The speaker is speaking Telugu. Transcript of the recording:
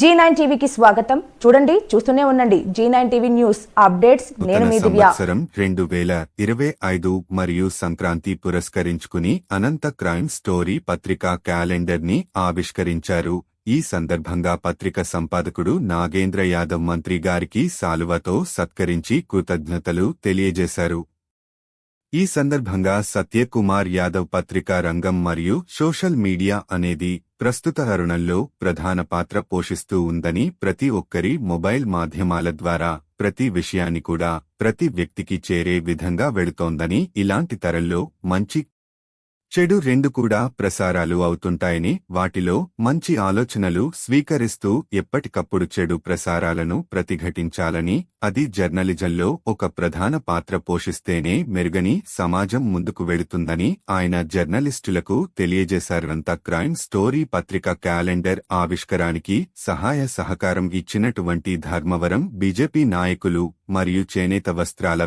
జీ నైన్ టీవీకి స్వాగతం. చూడండి చూస్తూనే ఉండండి. Zee nine TV news updates. నేను మీ దివ్య. రెండు వేల ఇరవై ఐదు మరియు సంక్రాంతి పురస్కరించుకుని అనంత క్రైమ్ స్టోరీ పత్రికా క్యాలెండర్ని ఆవిష్కరించారు. ఈ సందర్భంగా పత్రిక సంపాదకుడు నాగేంద్ర యాదవ్ మంత్రి గారికి సాలువతో సత్కరించి కృతజ్ఞతలు తెలియజేశారు. ఈ సందర్భంగా సత్యకుమార్ యాదవ్ పత్రికా రంగం మరియు సోషల్ మీడియా అనేది ప్రస్తుత తరుణంలో ప్రధాన పాత్ర పోషిస్తూ ఉందని ప్రతి ఒక్కరి మొబైల్ మాధ్యమాల ద్వారా ప్రతి విషయాన్ని కూడా ప్రతి వ్యక్తికి చేరే విధంగా వెళుతోందని ఇలాంటి తరంలో మంచి చెడు రెండు కూడా ప్రసారాలు అవుతుంటాయని వాటిలో మంచి ఆలోచనలు స్వీకరిస్తూ ఎప్పటికప్పుడు చెడు ప్రసారాలను ప్రతిఘటించాలని అది జర్నలిజంలో ఒక ప్రధాన పాత్ర పోషిస్తేనే మెరుగని సమాజం ముందుకు వెళుతుందని ఆయన జర్నలిస్టులకు తెలియజేశారంత క్రైమ్ స్టోరీ పత్రిక క్యాలెండర్ ఆవిష్కరానికి సహాయ సహకారం ఇచ్చినటువంటి ధర్మవరం బీజేపీ నాయకులు మరియు చేనేత వస్త్రాల